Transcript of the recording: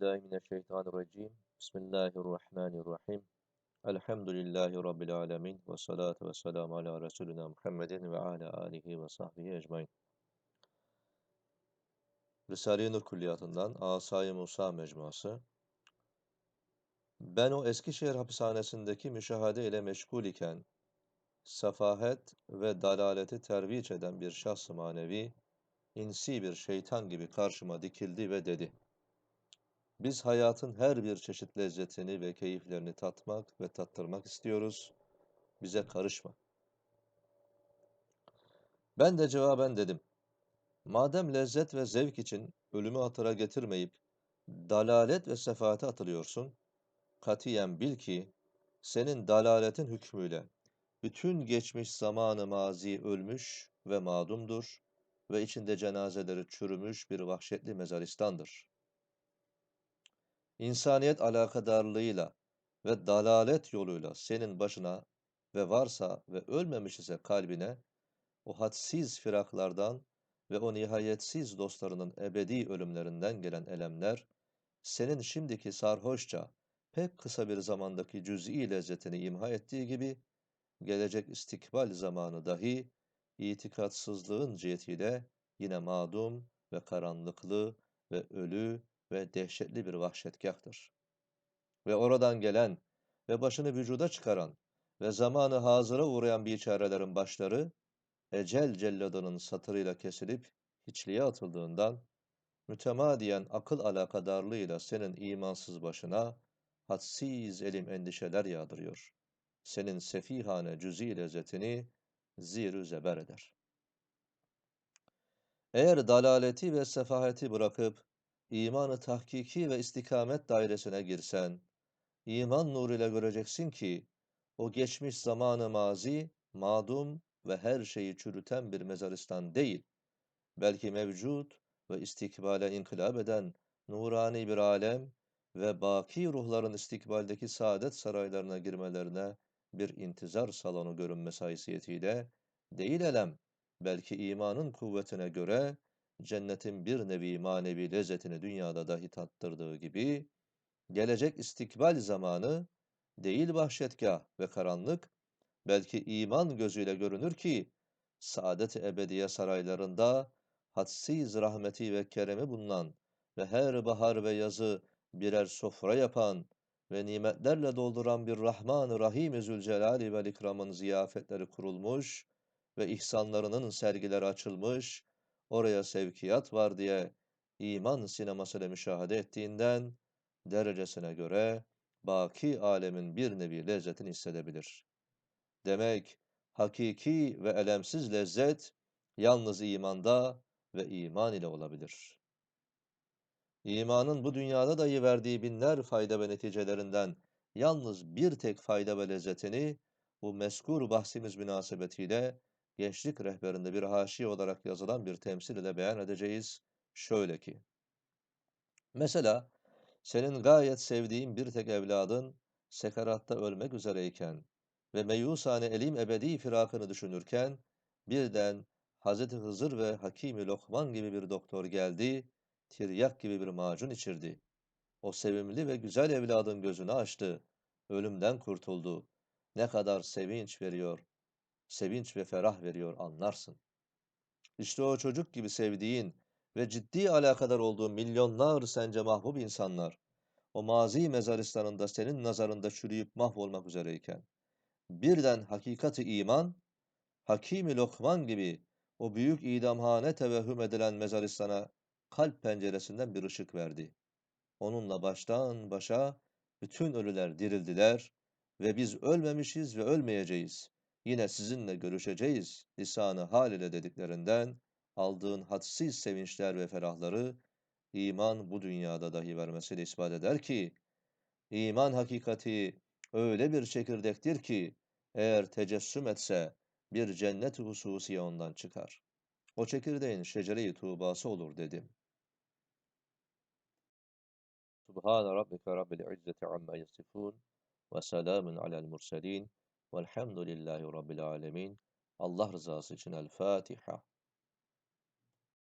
billahi. Bismillahirrahmanirrahim. Elhamdülillahi Rabbil alemin. Ve salatu ve selamu ala Resulina Muhammedin ve ala alihi ve sahbihi ecmain. Risale-i Nur Külliyatı'ndan Asay-ı Musa Mecmuası. Ben o Eskişehir hapishanesindeki müşahede ile meşgul iken, safahet ve dalaleti terviç eden bir şahs manevi, insi bir şeytan gibi karşıma dikildi ve dedi. Biz hayatın her bir çeşit lezzetini ve keyiflerini tatmak ve tattırmak istiyoruz. Bize karışma. Ben de cevaben dedim. Madem lezzet ve zevk için ölümü hatıra getirmeyip dalalet ve sefahate atılıyorsun, katiyen bil ki senin dalaletin hükmüyle bütün geçmiş zamanı mazi ölmüş ve madumdur ve içinde cenazeleri çürümüş bir vahşetli mezaristandır. İnsaniyet alakadarlığıyla ve dalalet yoluyla senin başına ve varsa ve ölmemiş ise kalbine o hadsiz firaklardan ve o nihayetsiz dostlarının ebedi ölümlerinden gelen elemler, senin şimdiki sarhoşça pek kısa bir zamandaki cüz'i lezzetini imha ettiği gibi, gelecek istikbal zamanı dahi itikatsızlığın cihetiyle yine madum ve karanlıklı ve ölü ve dehşetli bir vahşetgahtır. Ve oradan gelen ve başını vücuda çıkaran ve zamanı hazıra uğrayan biçarelerin başları, ecel celladının satırıyla kesilip hiçliğe atıldığından, mütemadiyen akıl alakadarlığıyla senin imansız başına hadsiz elim endişeler yağdırıyor. Senin sefihane cüzi lezzetini zir zeber eder. Eğer dalaleti ve sefaheti bırakıp imanı tahkiki ve istikamet dairesine girsen, iman nuruyla göreceksin ki, o geçmiş zamanı mazi, madum ve her şeyi çürüten bir mezaristan değil, belki mevcut ve istikbale inkılap eden nurani bir alem ve baki ruhların istikbaldeki saadet saraylarına girmelerine bir intizar salonu görünmesi haysiyetiyle değil elem, belki imanın kuvvetine göre cennetin bir nevi manevi lezzetini dünyada dahi tattırdığı gibi, gelecek istikbal zamanı değil vahşetgah ve karanlık, belki iman gözüyle görünür ki, saadet-i ebediye saraylarında hadsiz rahmeti ve keremi bulunan ve her bahar ve yazı birer sofra yapan ve nimetlerle dolduran bir Rahman-ı Rahim-i Zülcelali ve ikramın ziyafetleri kurulmuş ve ihsanlarının sergileri açılmış oraya sevkiyat var diye iman sinemasıyla müşahede ettiğinden derecesine göre baki alemin bir nevi lezzetini hissedebilir. Demek hakiki ve elemsiz lezzet yalnız imanda ve iman ile olabilir. İmanın bu dünyada dahi verdiği binler fayda ve neticelerinden yalnız bir tek fayda ve lezzetini bu meskur bahsimiz münasebetiyle gençlik rehberinde bir haşi olarak yazılan bir temsil ile beyan edeceğiz. Şöyle ki, mesela senin gayet sevdiğin bir tek evladın sekaratta ölmek üzereyken ve meyusane elim ebedi firakını düşünürken birden Hazreti Hızır ve Hakimi Lokman gibi bir doktor geldi, tiryak gibi bir macun içirdi. O sevimli ve güzel evladın gözünü açtı, ölümden kurtuldu. Ne kadar sevinç veriyor, sevinç ve ferah veriyor anlarsın. İşte o çocuk gibi sevdiğin ve ciddi alakadar olduğun milyonlar sence mahbub insanlar, o mazi mezaristanında senin nazarında çürüyüp mahvolmak üzereyken, birden hakikati iman, Hakimi Lokman gibi o büyük idamhane tevehhüm edilen mezaristana kalp penceresinden bir ışık verdi. Onunla baştan başa bütün ölüler dirildiler ve biz ölmemişiz ve ölmeyeceğiz yine sizinle görüşeceğiz lisanı hal ile dediklerinden aldığın hadsiz sevinçler ve ferahları iman bu dünyada dahi vermesiyle ispat eder ki iman hakikati öyle bir çekirdektir ki eğer tecessüm etse bir cennet hususiye ondan çıkar. O çekirdeğin şecere-i tuğbası olur dedim. Subhane rabbike rabbil izzeti amma yasifun ve selamun alel murselin والحمد لله رب العالمين. الله رضاسي الفاتحه